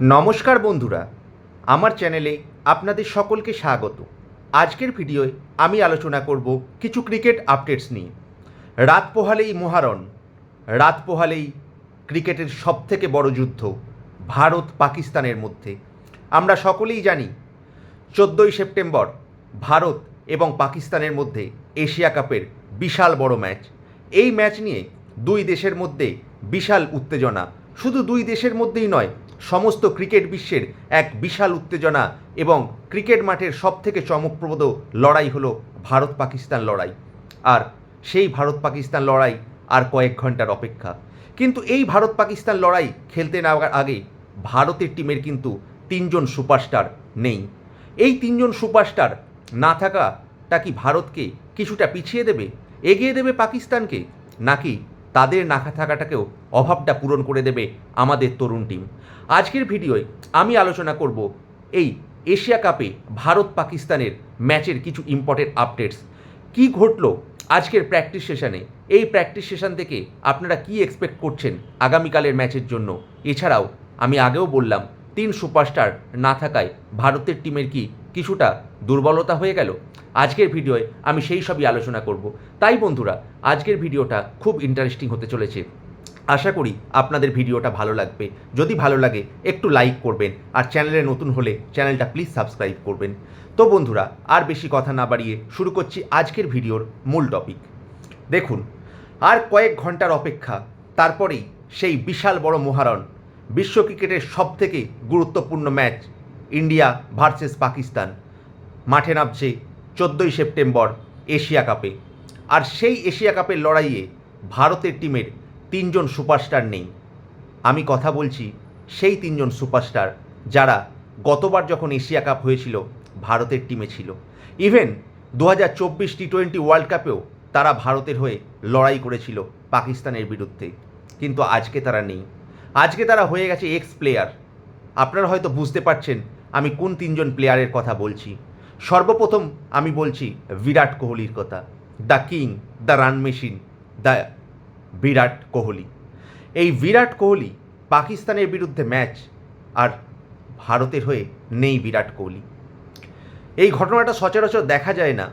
নমস্কার বন্ধুরা, আমার চ্যানেলে আপনাদের সকলকে স্বাগত। আজকের ভিডিওয় আমি আলোচনা করব কিছু ক্রিকেট আপডেটস নিয়ে। রাত পোহালেই মহারণ, রাত পোহালেই ক্রিকেটের সবথেকে বড় যুদ্ধ ভারত পাকিস্তানের মধ্যে। আমরা সকলেই জানি, চোদ্দোই সেপ্টেম্বর ভারত এবং পাকিস্তানের মধ্যে এশিয়া কাপের বিশাল বড় ম্যাচ। এই ম্যাচ নিয়ে দুই দেশের মধ্যে বিশাল উত্তেজনা। শুধু দুই দেশের মধ্যেই নয় সমস্ত ক্রিকেট বিশ্বের এক বিশাল উত্তেজনা এবং ক্রিকেট মাঠের সবথেকে চমকপ্রদ লড়াই হলো ভারত পাকিস্তান লড়াই। আর সেই ভারত পাকিস্তান লড়াই আর কয়েক ঘণ্টার অপেক্ষা। কিন্তু এই ভারত পাকিস্তান লড়াই খেলতে নেওয়ার আগে ভারতের টিমের কিন্তু তিনজন সুপারস্টার নেই। এই তিনজন সুপারস্টার না থাকাটা কি ভারতকে কিছুটা পিছিয়ে দেবে, এগিয়ে দেবে পাকিস্তানকে, নাকি তাদের না থাকাটাকেও অভাবটা পূরণ করে দেবে আমাদের তরুণ টিম। আজকের ভিডিওয় আমি আলোচনা করব এই এশিয়া কাপে ভারত পাকিস্তানের ম্যাচের কিছু ইম্পর্টেন্ট আপডেটস কি ঘটলো আজকের প্র্যাকটিস সেশনে এই প্র্যাকটিস সেশন থেকে আপনারা কি এক্সপেক্ট করছেন আগামীকালের ম্যাচের জন্য? এছাড়াও আমি আগেও বললাম, তিন সুপারস্টার না থাকায় ভারতের টিমের কি কিছুটা দুর্বলতা হয়ে গেল। আজকের ভিডিওয় আমি সেই সবই আলোচনা করব। তাই বন্ধুরা, আজকের ভিডিওটা খুব ইন্টারেস্টিং হতে চলেছে। আশা করি আপনাদের ভিডিওটা ভালো লাগবে। যদি ভালো লাগে, একটু লাইক করবেন আর চ্যানেলে নতুন হলে চ্যানেলটা প্লিজ সাবস্ক্রাইব করবেন। তো বন্ধুরা, আর বেশি কথা না বাড়িয়ে শুরু করছি আজকের ভিডিওর মূল টপিক দেখুন, আর কয়েক ঘণ্টার অপেক্ষা, তারপরেই সেই বিশাল বড় মহারণ বিশ্ব ক্রিকেটের সবথেকে গুরুত্বপূর্ণ ম্যাচ ইন্ডিয়া ভার্সেস পাকিস্তান। মাঠে নামছে চোদ্দোই সেপ্টেম্বর এশিয়া কাপে। আর সেই এশিয়া কাপের লড়াইয়ে ভারতের টিমের তিনজন সুপারস্টার নেই। আমি কথা বলছি সেই তিনজন সুপারস্টার যারা গতবার যখন এশিয়া কাপ হয়েছিল, ভারতের টিমে ছিল। ইভেন দু হাজার চব্বিশ টি টোয়েন্টি ওয়ার্ল্ড কাপেও তারা ভারতের হয়ে লড়াই করেছিল পাকিস্তানের বিরুদ্ধে। কিন্তু আজকে তারা নেই। আজকে তারা হয়ে গেছে এক্স প্লেয়ার আপনারা হয়তো বুঝতে পারছেন আমি কোন তিনজন প্লেয়ারের কথা বলছি। সর্বপ্রথম আমি বলছি বিরাট কোহলির কথা। The king, the run machine, the Virat Kohli. এই বিরাট কোহলি পাকিস্তানের বিরুদ্ধে ম্যাচ আর ভারতের হয়ে নেই বিরাট কোহলি। এই ঘটনাটা সচরাচর দেখা যায় না,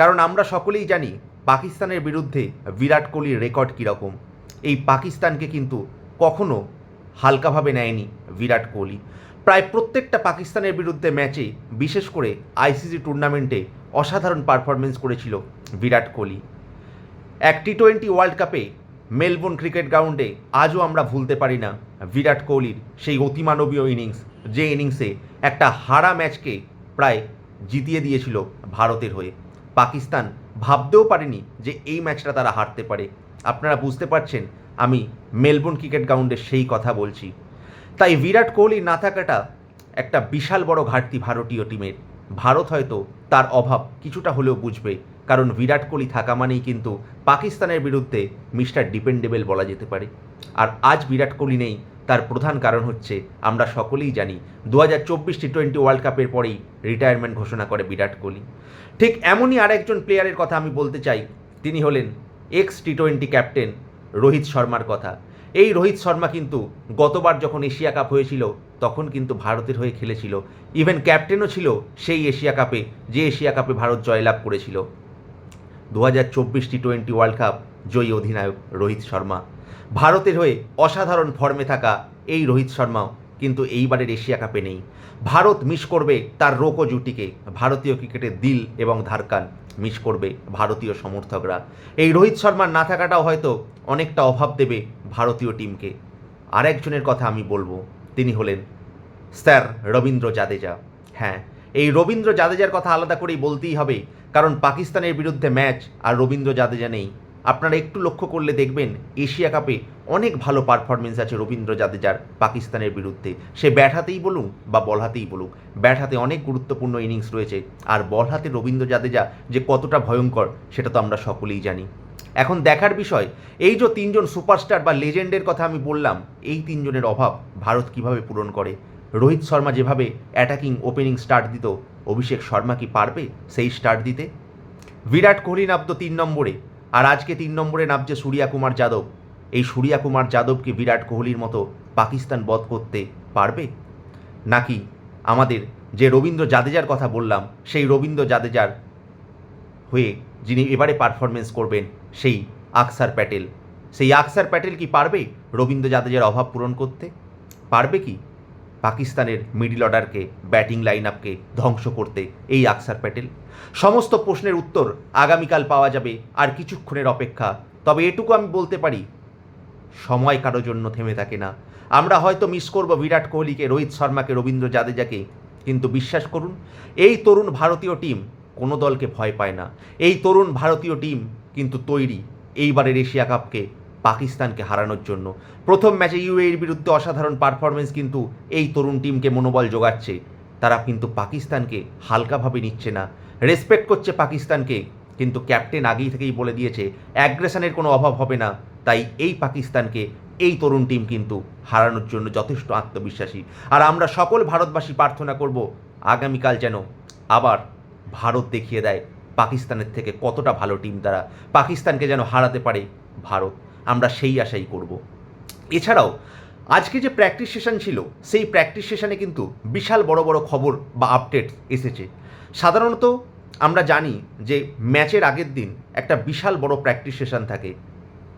কারণ আমরা সকলেই জানি পাকিস্তানের বিরুদ্ধে বিরাট কোহলির রেকর্ড কীরকম। এই পাকিস্তানকে কিন্তু কখনো হালকাভাবে নেয়নি বিরাট কোহলি। প্রায় প্রত্যেকটা পাকিস্তানের বিরুদ্ধে ম্যাচে, বিশেষ করে আইসিসি টুর্নামেন্টে অসাধারণ পারফরমেন্স করেছিল বিরাট কোহলি। এক টি টোয়েন্টি ওয়ার্ল্ড কাপে মেলবোর্ন ক্রিকেট গ্রাউন্ডে আজও আমরা ভুলতে পারি না বিরাট কোহলির সেই অতিমানবীয় ইনিংস, যে ইনিংসে একটা হারা ম্যাচকে প্রায় জিতিয়ে দিয়েছিল ভারতের হয়ে। পাকিস্তান ভাবতেও পারেনি যে এই ম্যাচটা তারা হারতে পারে। আপনারা বুঝতে পারছেন আমি মেলবোর্ন ক্রিকেট গ্রাউন্ডে সেই কথা বলছি। তাই বিরাট কোহলি না থাকাটা একটা বিশাল বড় ঘাটতি ভারতীয় টিমের। ভারত হয়তো তার অভাব কিছুটা হলেও বুঝবে, কারণ বিরাট কোহলি থাকা মানেই কিন্তু পাকিস্তানের বিরুদ্ধে মিস্টার ডিপেন্ডেবল বলা যেতে পারে। আর আজ বিরাট কোহলি নেই, তার প্রধান কারণ হচ্ছে আমরা সকলেই জানি দু হাজার চব্বিশ টি টোয়েন্টি ওয়ার্ল্ড কাপের পরেই রিটায়ারমেন্ট ঘোষণা করে বিরাট কোহলি। ঠিক এমনই আরেকজন প্লেয়ারের কথা আমি বলতে চাই, তিনি হলেন ex T twenty captain Rohit শর্মার কথা। এই রোহিত শর্মা কিন্তু গতবার যখন এশিয়া কাপ হয়েছিল, তখন কিন্তু ভারতের হয়ে খেলেছিল। ইভেন ক্যাপ্টেনও ছিল সেই এশিয়া কাপে, যে এশিয়া কাপে ভারত জয়লাভ করেছিল। দু হাজার চব্বিশ টি টোয়েন্টি ওয়ার্ল্ড কাপ জয়ী অধিনায়ক রোহিত শর্মা। ভারতের হয়ে অসাধারণ ফর্মে থাকা এই রোহিত শর্মাও কিন্তু এইবারের এশিয়া কাপে নেই। ভারত মিস করবে তার রোকো জুটিকে। ভারতীয় ক্রিকেটের দিল এবং ধারকান মিস করবে ভারতীয় সমর্থকরা। এই রোহিত শর্মার না থাকাটাও হয়তো অনেকটা অভাব দেবে ভারতীয় টিমকে। আরেকজনের কথা আমি বলব, তিনি হলেন স্যার রবীন্দ্র জাদেজা। হ্যাঁ এই রবীন্দ্র জাদেজার কথা আলাদা করেই বলতেই হবে, কারণ পাকিস্তানের বিরুদ্ধে ম্যাচ আর রবীন্দ্র জাদেজা নেই। আপনারা একটু লক্ষ্য করলে দেখবেন এশিয়া কাপে অনেক ভালো পারফরমেন্স আছে রবীন্দ্র জাদেজার পাকিস্তানের বিরুদ্ধে। সে ব্যাট হাতেই বলুন বা বল হাতেই বলুক ব্যাট হাতে অনেক গুরুত্বপূর্ণ ইনিংস রয়েছে, আর বল হাতে রবীন্দ্র জাদেজা যে কতটা ভয়ঙ্কর, সেটা তো আমরা সকলেই জানি। এখন দেখার বিষয়, এই যে তিনজন সুপারস্টার বা লেজেন্ডের কথা আমি বললাম, এই তিনজনের অভাব ভারত কীভাবে পূরণ করে? রোহিত শর্মা যেভাবে অ্যাটাকিং ওপেনিং স্টার্ট দিত, অভিষেক শর্মা কি পারবে সেই স্টার্ট দিতে? বিরাট কোহলি নামতো তিন নম্বরে আর আজকে তিন নম্বরে নামছে সূর্যা কুমার যাদব। এই সূর্যা কুমার যাদবকে বিরাট কোহলির মতো পাকিস্তান বধ করতে পারবে? নাকি আমাদের যে রবীন্দ্র জাদেজার কথা বললাম, সেই রবীন্দ্র জাদেজার হয়ে যিনি এবারে পারফরমেন্স করবেন, সেই আকসার প্যাটেল। সেই আকসার প্যাটেল কি পারবে রবীন্দ্র জাদেজার অভাব পূরণ করতে? পারবে কি? পাকিস্তানের মিডিল অর্ডারকে, ব্যাটিং লাইন আপকে ধ্বংস করতে এই আকসার প্যাটেল। সমস্ত প্রশ্নের উত্তর আগামীকাল পাওয়া যাবে আর কিছুক্ষণের অপেক্ষা। তবে এটুকু আমি বলতে পারি, সময় কারও জন্য থেমে থাকে না। আমরা হয়তো মিস করব বিরাট কোহলিকে, রোহিত শর্মাকে, রবীন্দ্র জাদেজাকে, কিন্তু বিশ্বাস করুন, এই তরুণ ভারতীয় টিম কোনো দলকে ভয় পায় না। এই তরুণ ভারতীয় টিম কিন্তু তৈরি এইবারের এশিয়া কাপকে পাকিস্তানকে হারানোর জন্য। প্রথম ম্যাচে ইউএর বিরুদ্ধে অসাধারণ পারফরমেন্স কিন্তু এই তরুণ টিমকে মনোবল যোগাচ্ছে। তারা কিন্তু পাকিস্তানকে হালকাভাবে নিচ্ছে না। রেসপেক্ট করছে পাকিস্তানকে, কিন্তু ক্যাপ্টেন আগেই থেকেই বলে দিয়েছে অ্যাগ্রেশনের কোনো অভাব হবে না। তাই এই পাকিস্তানকে, এই তরুণ টিম কিন্তু হারানোর জন্য যথেষ্ট আত্মবিশ্বাসী। আর আমরা সকল ভারতবাসী প্রার্থনা করব, আগামীকাল যেন আবার ভারত দেখিয়ে দেয় পাকিস্তানের থেকে কতটা ভালো টিম তারা। পাকিস্তানকে যেন হারাতে পারে ভারত। আমরা সেই আশাই করব। এছাড়াও, আজকে যে প্র্যাকটিস সেশন ছিল, সেই প্র্যাকটিস সেশনে কিন্তু বিশাল বড় বড় খবর বা আপডেট এসেছে। সাধারণত আমরা জানি যে ম্যাচের আগের দিন একটা বিশাল বড় প্র্যাকটিস সেশন থাকে।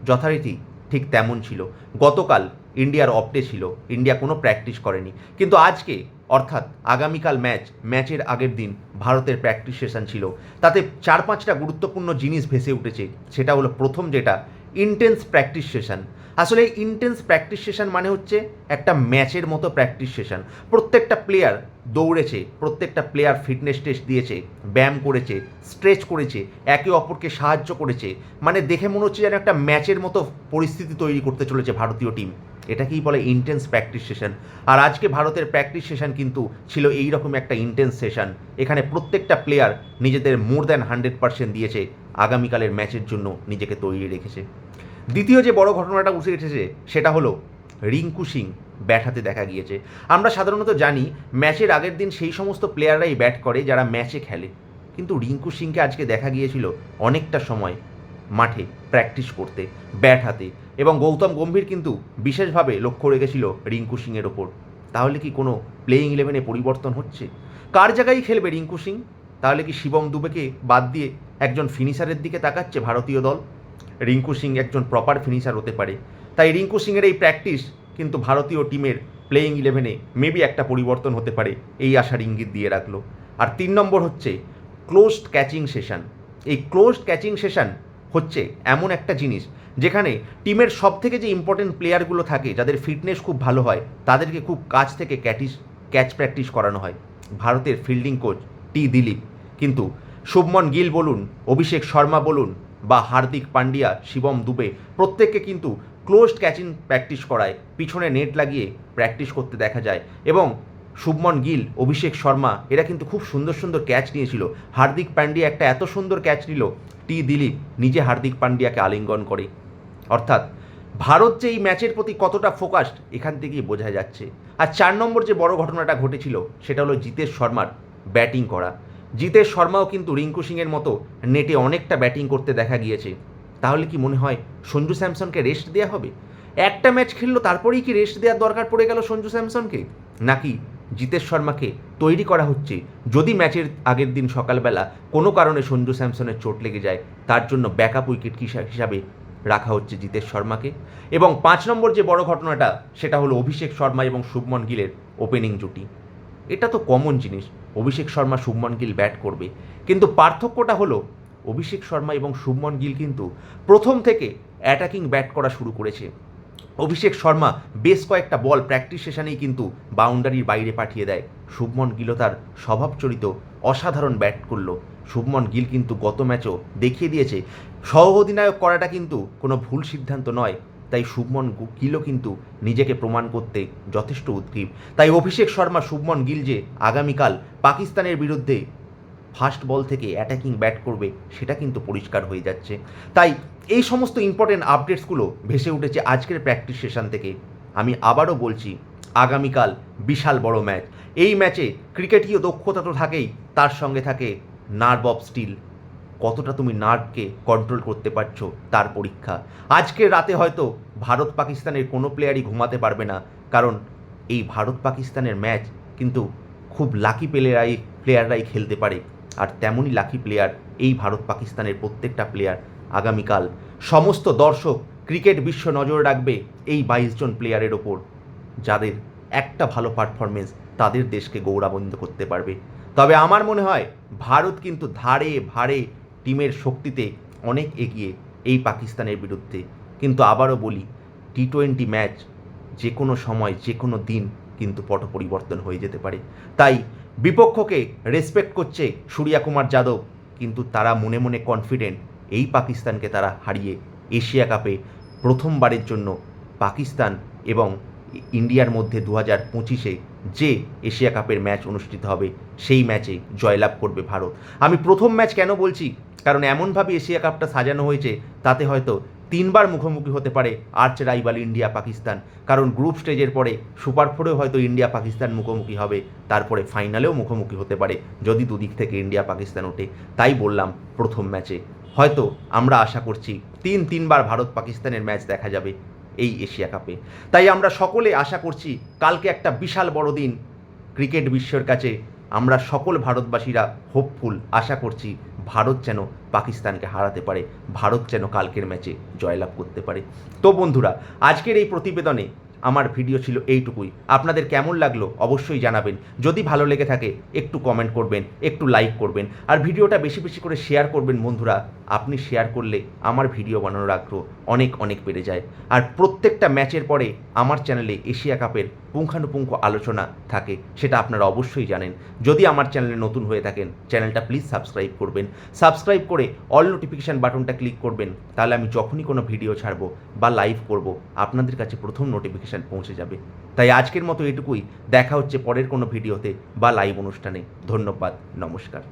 যথারীতি ঠিক তেমন ছিল। গতকাল ইন্ডিয়ার ডে ছিল, ইন্ডিয়া কোনো প্র্যাকটিস করেনি। কিন্তু আজকে, অর্থাৎ আগামীকাল ম্যাচ, ম্যাচের আগের দিন ভারতের প্র্যাকটিস সেশন ছিল। তাতে চার পাঁচটা গুরুত্বপূর্ণ জিনিস ভেসে উঠেছে। সেটা হলো প্রথম যেটা ইন্টেন্স প্র্যাকটিস সেশন আসলে এই ইন্টেন্স প্র্যাকটিস সেশন মানে হচ্ছে একটা ম্যাচের মতো প্র্যাকটিস সেশন প্রত্যেকটা প্লেয়ার দৌড়েছে, প্রত্যেকটা প্লেয়ার ফিটনেস টেস্ট দিয়েছে, ব্যায়াম করেছে স্ট্রেচ করেছে, একে অপরকে সাহায্য করেছে। মানে দেখে মনে হচ্ছে যেন একটা ম্যাচের মতো পরিস্থিতি তৈরি করতে চলেছে ভারতীয় টিম এটাকেই বলে ইন্টেন্স প্র্যাকটিস সেশন আর আজকে ভারতের প্র্যাকটিস সেশন কিন্তু ছিল এই রকম একটা ইন্টেন্স সেশন এখানে প্রত্যেকটা প্লেয়ার নিজেদের মোর দ্যান হান্ড্রেড পার্সেন্ট দিয়েছে। আগামীকালের ম্যাচের জন্য নিজেকে তৈরি রেখেছে। দ্বিতীয় যে বড় ঘটনাটা উঠে এসেছে, সেটা হলো রিঙ্কু সিং ব্যাট হাতে দেখা গিয়েছে। আমরা সাধারণত জানি, ম্যাচের আগের দিন সেই সমস্ত প্লেয়াররাই ব্যাট করে যারা ম্যাচে খেলে। কিন্তু রিঙ্কু সিংকে আজকে দেখা গিয়েছিল অনেকটা সময় মাঠে প্র্যাকটিস করতে, ব্যাট হাতে। এবং গৌতম গম্ভীর কিন্তু বিশেষভাবে লক্ষ্য রেখেছিল রিঙ্কু সিংয়ের ওপর। তাহলে কি কোনো প্লেয়িং ইলেভেনে পরিবর্তন হচ্ছে? কার জায়গায় খেলবে রিঙ্কু সিং? তাহলে কি শিবম দুবেকে বাদ দিয়ে একজন ফিনিশারের দিকে তাকাচ্ছে ভারতীয় দল। রিঙ্কু সিং একজন প্রপার ফিনিশার হতে পারে। তাই রিঙ্কু সিংয়ের এই প্র্যাকটিস কিন্তু ভারতীয় টিমের প্লেয়িং ইলেভেনে মেবি একটা পরিবর্তন হতে পারে, এই আশার ইঙ্গিত দিয়ে রাখল। আর তিন নম্বর হচ্ছে ক্লোজড ক্যাচিং সেশন এই ক্লোজড ক্যাচিং সেশন হচ্ছে এমন একটা জিনিস যেখানে টিমের সব থেকে যে ইম্পর্টেন্ট প্লেয়ারগুলো থাকে, যাদের ফিটনেস খুব ভালো হয়, তাদেরকে খুব কাছ থেকে ক্যাটিস ক্যাচ প্র্যাকটিস করানো হয়। ভারতের ফিল্ডিং কোচ টি দিলীপ। কিন্তু শুভমন গিল বলুন, অভিষেক শর্মা বলুন, বা হার্দিক পান্ডিয়া শিবম দুবে, প্রত্যেককে কিন্তু ক্লোজড ক্যাচিং প্র্যাকটিস করায়, পিছনে নেট লাগিয়ে প্র্যাকটিস করতে দেখা যায়। এবং শুভমন গিল, অভিষেক শর্মা, এরা কিন্তু খুব সুন্দর সুন্দর ক্যাচ নিয়েছিল। হার্দিক পান্ডিয়া একটা এত সুন্দর ক্যাচ নিল টি দিলীপ নিজে হার্দিক পান্ডিয়াকে আলিঙ্গন করে। অর্থাৎ ভারত যে এই ম্যাচের প্রতি কতটা ফোকাসড এখান থেকেই বোঝা যাচ্ছে। আর চার নম্বর যে বড় ঘটনাটা ঘটেছিল, সেটা হলো জিতেশ শর্মার ব্যাটিং করা। জিতেশ শর্মাও কিন্তু রিঙ্কু সিংয়ের মতো নেটে অনেকটা ব্যাটিং করতে দেখা গিয়েছে। তাহলে কি মনে হয় সঞ্জু স্যামসনকে রেস্ট দেওয়া হবে? একটা ম্যাচ খেললো, তারপরেই কি রেস্ট দেওয়ার দরকার পড়ে গেল সঞ্জু স্যামসনকে? নাকি জিতেশ শর্মাকে তৈরি করা হচ্ছে যদি ম্যাচের আগের দিন সকালবেলা কোনো কারণে সঞ্জু স্যামসনের চোট লেগে যায়, তার জন্য ব্যাকআপ উইকেট হিসাবে রাখা হচ্ছে জিতেশ শর্মাকে? এবং পাঁচ নম্বর যে বড় ঘটনাটা, সেটা হলো অভিষেক শর্মা এবং শুভমন গিলের ওপেনিং জুটি। এটা তো কমন জিনিস। অভিষেক শর্মা শুভমন গিল ব্যাট করবে। কিন্তু পার্থক্যটা হলো, অভিষেক শর্মা এবং শুভমন গিল কিন্তু প্রথম থেকে অ্যাটাকিং ব্যাট করা শুরু করেছে। অভিষেক শর্মা বেশ কয়েকটা বল প্র্যাকটিস সেশনেই কিন্তু বাউন্ডারির বাইরে পাঠিয়ে দেয়। শুভমন গিলও তার স্বভাবচরিত অসাধারণ ব্যাট করল। শুভমন গিল কিন্তু গত ম্যাচও দেখিয়ে দিয়েছে। সহ অধিনায়ক করাটা কিন্তু কোনো ভুল সিদ্ধান্ত নয়। তাই শুভমন গিলও কিন্তু নিজেকে প্রমাণ করতে যথেষ্ট উদ্গ্রীব। তাই অভিষেক শর্মা, শুভমন গিল যে আগামীকাল পাকিস্তানের বিরুদ্ধে ফার্স্ট বল থেকে অ্যাটাকিং ব্যাট করবে, সেটা কিন্তু পরিষ্কার হয়ে যাচ্ছে। তাই এই সমস্ত ইম্পর্টেন্ট আপডেটসগুলো ভেসে উঠেছে আজকের প্র্যাকটিস সেশন থেকে। আমি আবারও বলছি, আগামীকাল বিশাল বড় ম্যাচ এই ম্যাচে ক্রিকেটীয় দক্ষতা তো থাকেই, তার সঙ্গে থাকে নার্ভ অফ স্টিল কতটা তুমি নার্ভকে কন্ট্রোল করতে পারছ তার পরীক্ষা। আজকের রাতে হয়তো ভারত পাকিস্তানের কোনো প্লেয়ারই ঘুমাতে পারবে না, কারণ এই ভারত পাকিস্তানের ম্যাচ কিন্তু খুব লাকি প্লেয়ারাই প্লেয়াররাই খেলতে পারে। আর তেমনই লাকি প্লেয়ার এই ভারত পাকিস্তানের প্রত্যেকটা প্লেয়ার আগামীকাল। সমস্ত দর্শক ক্রিকেট বিশ্ব নজর রাখবে এই বাইশ জন প্লেয়ারের ওপর। যাদের একটা ভালো পারফরমেন্স তাদের দেশকে গৌরবান্বিত করতে পারবে। তবে আমার মনে হয়, ভারত কিন্তু ধারে, ভারে টিমের শক্তিতে অনেক এগিয়ে এই পাকিস্তানের বিরুদ্ধে। কিন্তু আবারও বলি টি টোয়েন্টি ম্যাচ যে কোনো সময়, যে কোনো দিন কিন্তু পট পরিবর্তন হয়ে যেতে পারে। তাই বিপক্ষকে রেসপেক্ট করছে সূর্যা কুমার যাদব, কিন্তু তারা মনে মনে কনফিডেন্ট এই পাকিস্তানকে তারা হারিয়ে এশিয়া কাপে প্রথমবারের জন্য পাকিস্তান এবং ইন্ডিয়ার মধ্যে দু হাজার পঁচিশে যে এশিয়া কাপের ম্যাচ অনুষ্ঠিত হবে, সেই ম্যাচে জয়লাভ করবে ভারত। আমি প্রথম ম্যাচ কেন বলছি? কারণ এমনভাবে এশিয়া কাপটা সাজানো হয়েছে, তাতে হয়তো তিনবার মুখোমুখি হতে পারে আর্চ রাইভাল ইন্ডিয়া পাকিস্তান কারণ গ্রুপ স্টেজের পরে সুপার ফোরেও হয়তো ইন্ডিয়া পাকিস্তান মুখোমুখি হবে, তারপরে ফাইনালেও মুখোমুখি হতে পারে, যদি দুদিক থেকে ইন্ডিয়া পাকিস্তান ওঠে। তাই বললাম প্রথম ম্যাচে। হয়তো আমরা আশা করছি তিন তিনবার ভারত পাকিস্তানের ম্যাচ দেখা যাবে এই এশিয়া কাপে। তাই আমরা সকলে আশা করছি কালকে একটা বিশাল বড় দিন ক্রিকেট বিশ্বের কাছে। আমরা সকল ভারতবাসীরা হোপফুল আশা করছি ভারত যেন পাকিস্তানকে হারাতে পারে, ভারত যেন কালকের ম্যাচে জয়লাভ করতে পারে। তো বন্ধুরা, আজকের এই প্রতিবেদনে আমার ভিডিও ছিল এইটুকুই। আপনাদের কেমন লাগল অবশ্যই জানাবেন। যদি ভালো লেগে থাকে, একটু কমেন্ট করবেন, একটু লাইক করবেন। আর ভিডিওটা বেশি বেশি করে শেয়ার করবেন বন্ধুরা। আপনি শেয়ার করলে আমার ভিডিও বানানোর আগ্রহ অনেক অনেক বেড়ে যায়। আর প্রত্যেকটা ম্যাচের পরে আমার চ্যানেলে এশিয়া কাপের পুঙ্খানুপুঙ্খ আলোচনা থাকে, সেটা আপনারা অবশ্যই জানেন। যদি আমার চ্যানেলে নতুন হয়ে থাকেন, চ্যানেলটা প্লিজ সাবস্ক্রাইব করবেন। সাবস্ক্রাইব করে অল নোটিফিকেশান বাটনটা ক্লিক করবেন, তাহলে আমি যখনই কোনো ভিডিও ছাড়বো বা লাইভ করব, আপনাদের কাছে প্রথম নোটিফিকেশান পৌঁছে যাবে। তাই আজকের মতো এটুকুই। দেখা হচ্ছে পরের কোনো ভিডিওতে বা লাইভ অনুষ্ঠানে। ধন্যবাদ, নমস্কার।